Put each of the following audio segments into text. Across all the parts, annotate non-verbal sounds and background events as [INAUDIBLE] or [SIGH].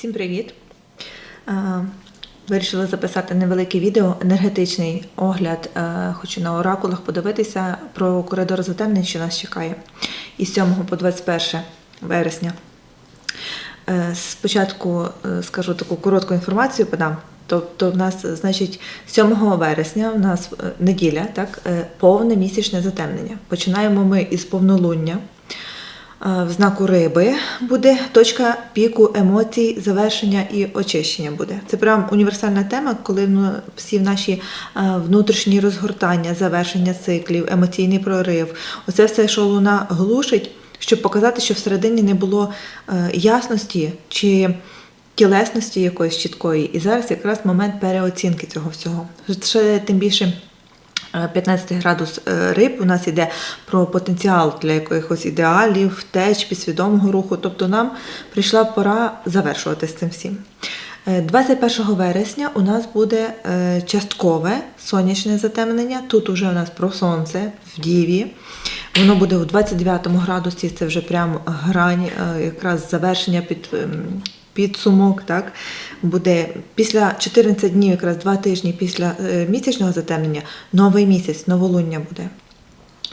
Всім привіт! Е, Вирішила записати невелике відео, енергетичний огляд. Е, Хочу на оракулах подивитися про коридор затемнень, що нас чекає із 7 по 21 вересня. Е, Спочатку скажу таку коротку інформацію подам. Тобто, в нас, значить, 7 вересня, в нас неділя, так, повне місячне затемнення. Починаємо ми із повнолуння. Е, В знаку риби буде точка піку емоцій, завершення і очищення буде. Це прям універсальна тема, коли ну, всі наші е, внутрішні розгортання, завершення циклів, емоційний прорив, оце все, що луна глушить, щоб показати, що всередині не було е, ясності чи тілесності якоїсь чіткої. І зараз якраз момент переоцінки цього всього. Ще тим більше. Е, 15 градус е, риб у нас йде про потенціал для якихось ідеалів, втеч, підсвідомого руху. Тобто нам прийшла пора завершувати з цим всім. Е, 21 вересня у нас буде е, часткове сонячне затемнення. Тут уже у нас про сонце в Діві. Воно буде у 29 градусі, це вже прям грань, е, якраз завершення під ем, підсумок. Так? Буде після 14 днів, якраз два тижні після е, місячного затемнення, новий місяць, новолуння буде.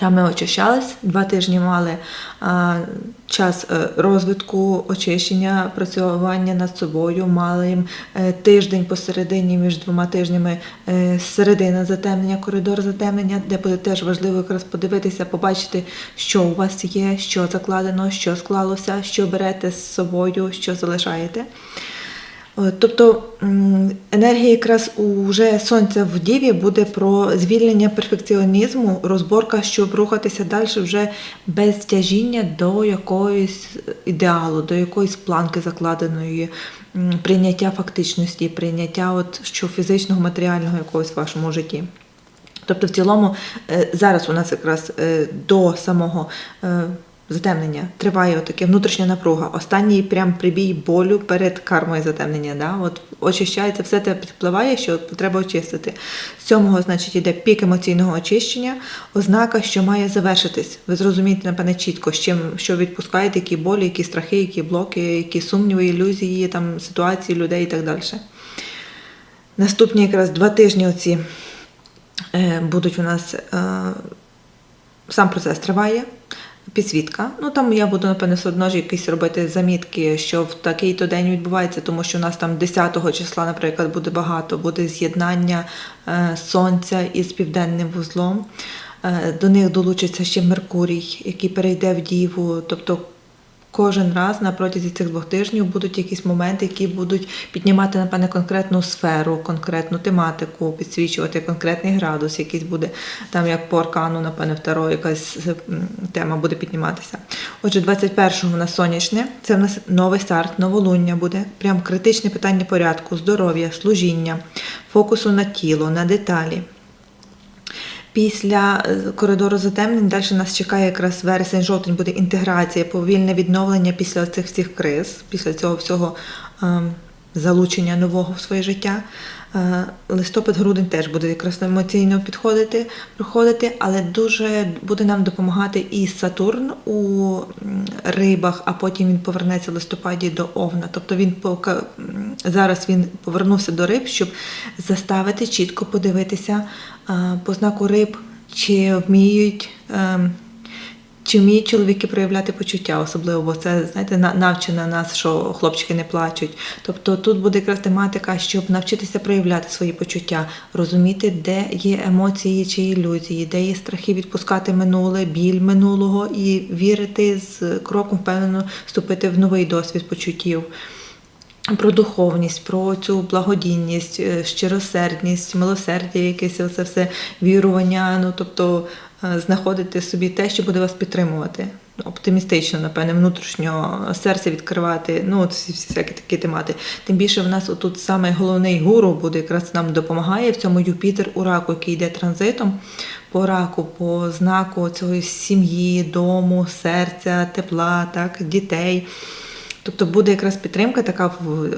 Там ми очищались, два тижні мали а, час е, розвитку, очищення, працювання над собою, мали е, тиждень посередині між двома тижнями е, середина затемнення, коридор затемнення, де буде теж важливо якраз подивитися, побачити, що у вас є, що закладено, що склалося, що берете з собою, що залишаєте. Е, Тобто енергія якраз уже сонця в Діві буде про звільнення перфекціонізму, розборка, щоб рухатися далі вже без тяжіння до якоїсь ідеалу, до якоїсь планки закладеної, прийняття фактичності, прийняття от, що фізичного, матеріального якогось в вашому житті. Тобто, в цілому, е, зараз у нас якраз е, до самого затемнення триває таке внутрішня напруга. Останній прям прибій болю перед кармою затемнення. Да? От очищається, все те підпливає, що треба очистити. З цьому, значить, йде пік емоційного очищення, ознака, що має завершитись. Ви зрозумієте, напевне, чітко, з чим що відпускаєте, які болі, які страхи, які блоки, які сумніви, ілюзії, там ситуації людей і так далі. Наступні якраз два тижні оці е, будуть у нас е, сам процес триває. Підсвітка. Ну там я буду, напевне, все одно якісь робити замітки, що в такий-то день відбувається, тому що у нас там 10 числа, наприклад, буде багато, буде з'єднання е, сонця із південним вузлом. Е, До них долучиться ще Меркурій, який перейде в Діву. Тобто кожен раз на протязі цих двох тижнів будуть якісь моменти, які будуть піднімати, напевне, конкретну сферу, конкретну тематику, підсвічувати конкретний градус, якийсь буде там, як по аркану, напевне, второ, якась тема буде підніматися. Отже, 21-го у нас сонячне, це в нас новий старт, новолуння буде. Прям критичне питання порядку, здоров'я, служіння, фокусу на тіло, на деталі. Після е, коридору затемнень далі нас чекає якраз вересень-жовтень буде інтеграція, повільне відновлення після цих всіх криз, після цього всього ем, залучення нового в своє життя. Е, Листопад-грудень теж буде якраз емоційно підходити, проходити, але дуже буде нам допомагати і Сатурн у рибах, а потім він повернеться в листопаді до Овна. Тобто він зараз він повернувся до риб, щоб заставити чітко подивитися по знаку риб, чи вміють. ем, чи вміють чоловіки проявляти почуття, особливо, бо це знаєте, на- навчена нас, що хлопчики не плачуть. Тобто тут буде якраз тематика, щоб навчитися проявляти свої почуття, розуміти, де є емоції чи ілюзії, де є страхи відпускати минуле, біль минулого і вірити з кроком впевнено вступити в новий досвід почуттів. Про духовність, про цю благодійність, е, щиросердність, милосердя, якесь це все вірування. Ну тобто е, знаходити собі те, що буде вас підтримувати. Оптимістично, напевне, внутрішньо серце відкривати. Ну, от всі, всякі такі темати. Тим більше в нас отут саме головний гуру буде якраз нам допомагає в цьому Юпітер у раку, який йде транзитом по раку, по знаку цього сім'ї, дому, серця, тепла, так, дітей. Тобто буде якраз підтримка така в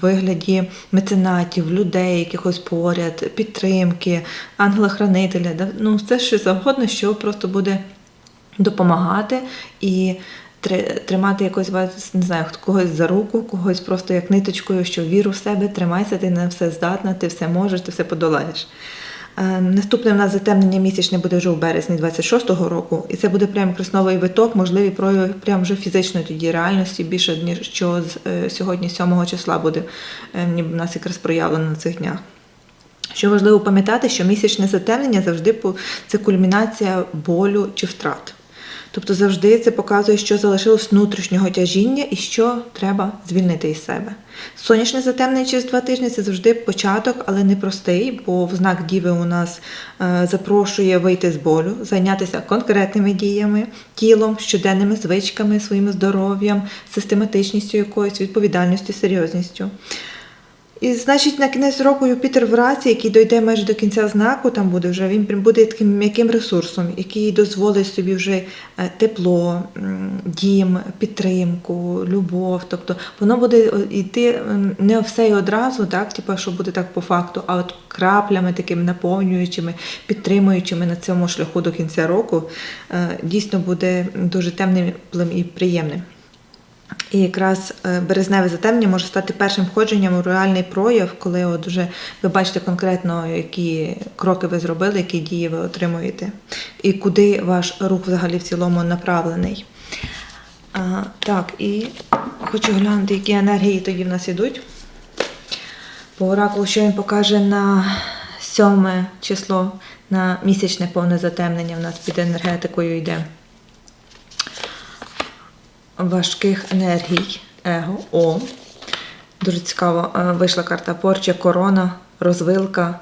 вигляді меценатів, людей, якихось поряд, підтримки, ангела-хранителя, да? ну все що завгодно, що просто буде допомагати і тримати якось вас, не знаю, когось за руку, когось просто як ниточкою, що віру в себе, тримайся, ти на все здатна, ти все можеш, ти все подолаєш. Е, Наступне в нас затемнення місячне буде вже у березні 26-го року, і це буде прям красновий виток, можливі прояви прям вже фізичної тоді реальності, більше ніж що з е, сьогодні, 7 числа буде е, ніби в нас якраз проявлено на цих днях. Що важливо пам'ятати, що місячне затемнення завжди це кульмінація болю чи втрат. Тобто завжди це показує, що залишилось внутрішнього тяжіння і що треба звільнити із себе. Сонячне затемнення через два тижні це завжди початок, але не простий, бо в знак Діви у нас е, запрошує вийти з болю, зайнятися конкретними діями, тілом, щоденними звичками, своїм здоров'ям, систематичністю якоюсь, відповідальністю, серйозністю. І значить, на кінець року Юпітер в раці, який дойде майже до кінця знаку, там буде вже він буде таким м'яким ресурсом, який дозволить собі вже е, тепло, дім, підтримку, любов. Тобто воно буде е, йти не все і одразу, так, типу, що буде так по факту, а от краплями такими наповнюючими, підтримуючими на цьому шляху до кінця року, е, дійсно буде дуже темним і приємним. І якраз е, березневе затемнення може стати першим входженням у реальний прояв, коли от вже ви бачите конкретно, які кроки ви зробили, які дії ви отримуєте, і куди ваш рух взагалі в цілому направлений. А, так, і хочу глянути, які енергії тоді в нас ідуть. По оракулу, що він покаже на 7 число, на місячне повне затемнення, в нас під енергетикою йде важких енергій его. О. Дуже цікаво. е, Вийшла карта порча, корона, розвилка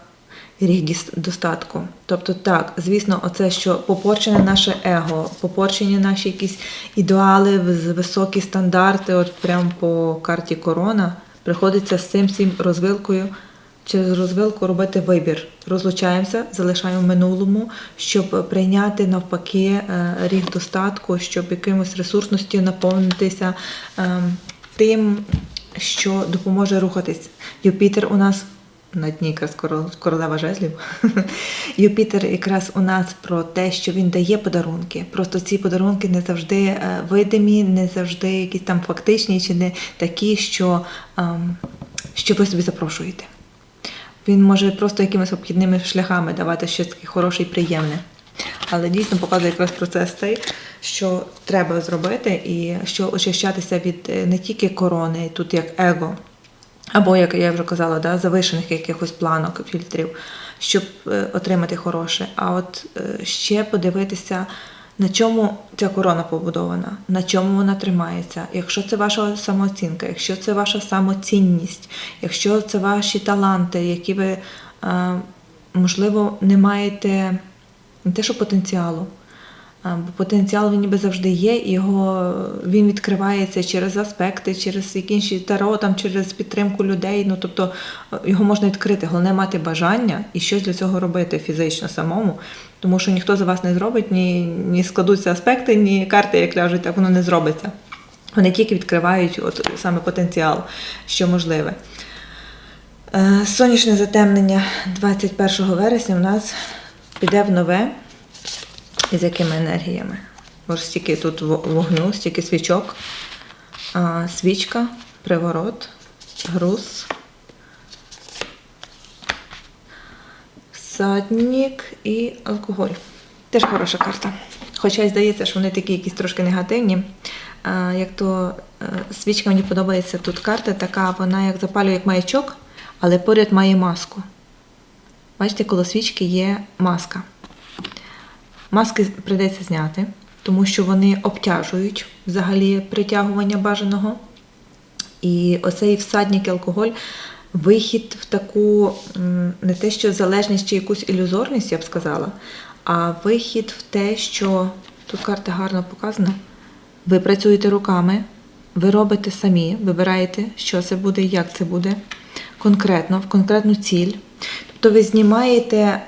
ріг достатку. Тобто, так, звісно, оце, що попорчене наше его, попорчені наші якісь ідеали, високі стандарти, от прямо по карті корона, приходиться з цим всім розвилкою. Через розвилку робити вибір. Розлучаємося, залишаємо минулому, щоб прийняти навпаки е, ріг достатку, щоб якимось ресурсності наповнитися ем, тим, що допоможе рухатись. Юпітер у нас на дні якраз корол- королева жезлів. [LAUGHS] Юпітер якраз у нас про те, що він дає подарунки. Просто ці подарунки не завжди е, видимі, не завжди якісь там фактичні, чи не такі, що, ем, що ви собі запрошуєте. Він може просто якимись обхідними шляхами давати щось таке хороше і приємне. Але дійсно показує якраз процес той, що треба зробити, і що очищатися від е, не тільки корони, тут як его, або, як я вже казала, да, завишених якихось планок, фільтрів, щоб е, отримати хороше. А от е, ще подивитися, на чому ця корона побудована, на чому вона тримається. Якщо це ваша самооцінка, якщо це ваша самоцінність, якщо це ваші таланти, які ви, е, можливо, не маєте не те, що потенціалу. Бо потенціал він ніби завжди є, його він відкривається через аспекти, через якісь таро, там, через підтримку людей. Ну тобто е, його можна відкрити. Головне мати бажання і щось для цього робити фізично самому. Тому що ніхто за вас не зробить, ні, ні складуться аспекти, ні карти, як ляжуть, так воно не зробиться. Вони тільки відкривають от саме потенціал, що можливе. Е, Сонячне затемнення 21 вересня у нас піде в нове. І з якими енергіями? Бо ж стільки тут во- вогню, стільки свічок. Свічка, приворот, груз. Садник і алкоголь. Теж хороша карта. Хоча й здається, що вони такі якісь трошки негативні. Як то е, свічка мені подобається тут карта така, вона як запалює як маячок, але поряд має маску. Бачите, коло свічки є маска. Маски прийдеться зняти, тому що вони обтяжують взагалі притягування бажаного. І оцей всадник і алкоголь вихід в таку не те, що залежність чи якусь ілюзорність, я б сказала, а вихід в те, що тут карта гарно показана. Ви працюєте руками, ви робите самі, вибираєте, що це буде, як це буде, конкретно, в конкретну ціль. Тобто ви знімаєте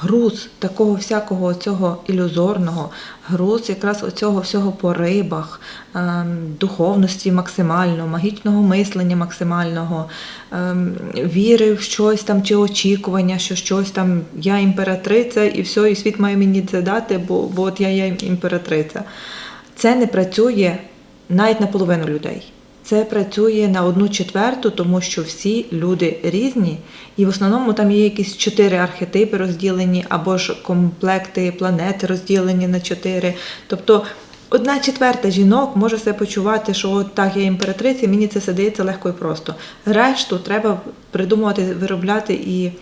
груз такого всякого цього ілюзорного, груз якраз оцього всього по рибах, ем, духовності максимально, магічного мислення максимального, ем, віри в щось там чи очікування, що щось там я імператриця, і все, і світ має мені це дати, бо, бо от я є імператриця. це не працює навіть на половину людей. Це працює на одну четверту, тому що всі люди різні, і в основному там є якісь чотири архетипи розділені, або ж комплекти планет розділені на чотири. Тобто одна четверта жінок може себе почувати, що от так я імператриця, мені це все дається легко і просто. Решту треба придумувати, виробляти і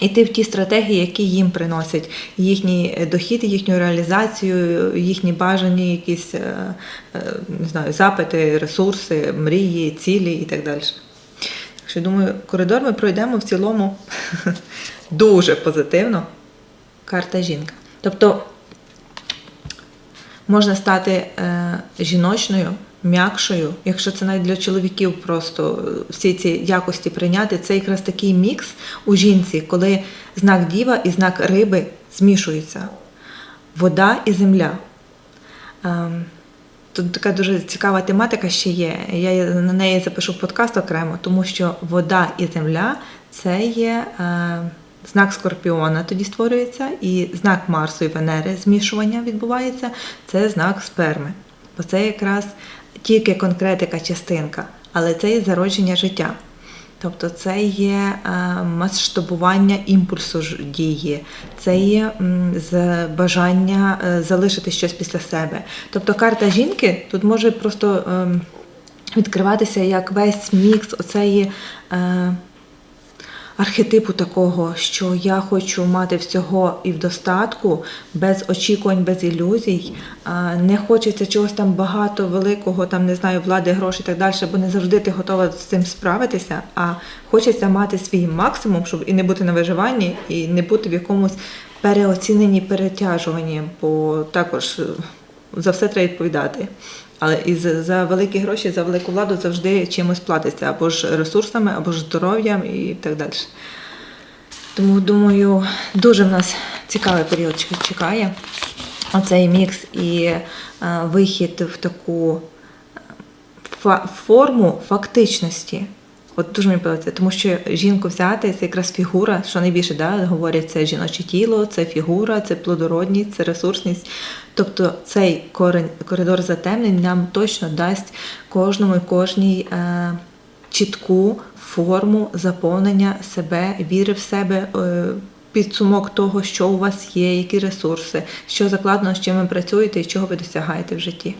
йти в ті стратегії, які їм приносять їхній е, дохід, їхню реалізацію, їхні бажані, якісь е, е, не знаю, запити, ресурси, мрії, цілі і так далі. Так що думаю, коридор ми пройдемо в цілому [LAUGHS] дуже позитивно. Карта жінка. Тобто можна стати жіночною, м'якшою, якщо це навіть для чоловіків просто е, всі ці якості прийняти, це якраз такий мікс у жінці, коли знак діва і знак риби змішуються. Вода і земля. Ем, Тут така дуже цікава тематика ще є. Я на неї запишу подкаст окремо, тому що вода і земля це є е, знак Скорпіона, тоді створюється, і знак Марсу і Венери змішування відбувається це знак сперми. Бо це якраз тільки конкретика частинка, але це є зародження життя. Тобто це є е, масштабування імпульсу дії, це є бажання е, залишити щось після себе. Тобто карта жінки тут може просто ем, відкриватися як весь мікс оцеї. Архетипу такого, що я хочу мати всього і в достатку, без очікувань, без ілюзій. Не хочеться чогось там багато, великого, там не знаю, влади, грошей і так далі, бо не завжди ти готова з цим справитися. А хочеться мати свій максимум, щоб і не бути на виживанні, і не бути в якомусь переоціненні, перетяжуванні, бо також е, за все треба відповідати. Але і за, великі гроші, за велику владу завжди чимось платиться, або ж ресурсами, або ж здоров'ям і так далі. Тому думаю, дуже в нас цікавий період чекає. Оцей мікс і е, вихід в таку фа- форму фактичності. От дуже мені подобається, тому що жінку взяти це якраз фігура, що найбільше да, говорять, це жіноче тіло, це фігура, це плодородність, це ресурсність. Тобто цей корень, коридор затемнень нам точно дасть кожному і кожній е, чітку форму заповнення себе, віри в себе. Е, Підсумок того, що у вас є, які ресурси, що закладено, з чим ви працюєте і чого ви досягаєте в житті.